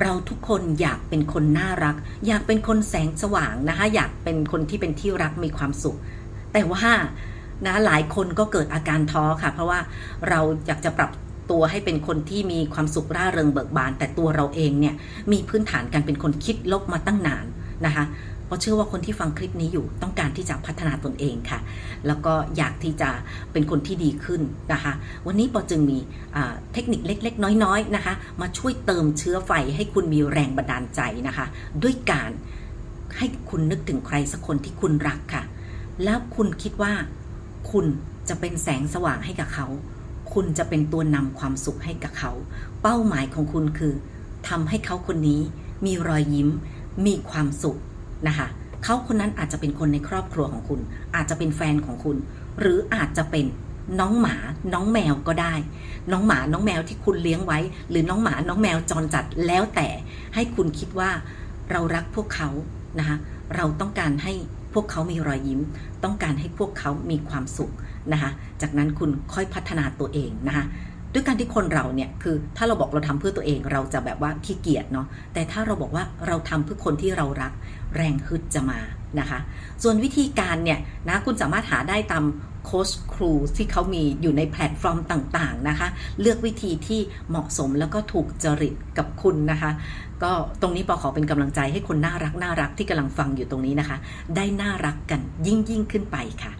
เราทุกคนอยากเป็นคนน่ารัก อยากเป็นคนแสงสว่างนะคะอยากเป็นคนที่เป็นที่รักมีความสุข แต่ว่านะหลายคนก็เกิดอาการท้อค่ะ เพราะว่าเราอยากจะปรับตัวให้เป็นคนที่มีความสุขร่าเริงเบิกบาน แต่ตัวเราเองเนี่ยมีพื้นฐานการเป็นคนคิดลบมาตั้งนานนะคะ ราะเชื่อว่าคนที่ฟังคลิปนี้อยู่ต้องการที่จะพัฒนาตนเองค่ะ แล้วก็อยากที่จะเป็นคนที่ดีขึ้นนะคะ วันนี้ปอจึงมีเทคนิคเล็ก ๆ น้อยๆนะคะ มาช่วยเติมเชื้อไฟให้คุณมีแรงบันดาลใจนะคะ ด้วยการให้คุณนึกถึงใครสักคนที่คุณรักค่ะ แล้วคุณคิดว่าคุณจะเป็นแสงสว่างให้กับเขา คุณจะเป็นตัวนำความสุขให้กับเขา เป้าหมายของคุณคือทำให้เขาคนนี้มีรอยยิ้ม มีความสุข นะคะเขาคนนั้นอาจจะเป็นคนในครอบครัวของคุณ อาจจะเป็นแฟนของคุณ หรืออาจจะเป็นน้องหมา น้องแมวก็ได้ น้องหมา น้องแมวที่คุณเลี้ยงไว้ หรือน้องหมา น้องแมวจรจัดแล้วแต่ให้คุณคิดว่าเรารักพวกเขานะคะเราต้องการให้พวกเขามีรอยยิ้ม ต้องการให้พวกเขามีความสุขนะคะจากนั้นคุณค่อยพัฒนาตัวเองนะคะ ด้วยการที่คนเราเนี่ยคือถ้าเราบอกเราทำเพื่อตัวเองเราจะแบบว่าขี้เกียจเนาะแต่ถ้าเราบอกว่าเราทำเพื่อคนที่เรารักแรงฮึดจะมานะคะ ส่วนวิธีการเนี่ยนะคุณสามารถหาได้ตามโค้ชครูที่เขามีอยู่ในแพลตฟอร์มต่างๆนะคะ เลือกวิธีที่เหมาะสมแล้วก็ถูกจริตกับคุณนะคะ ก็ตรงนี้ปอขอเป็นกำลังใจให้คนน่ารักน่ารักที่กำลังฟังอยู่ตรงนี้นะคะ ได้น่ารักกันยิ่งยิ่งขึ้นไปค่ะ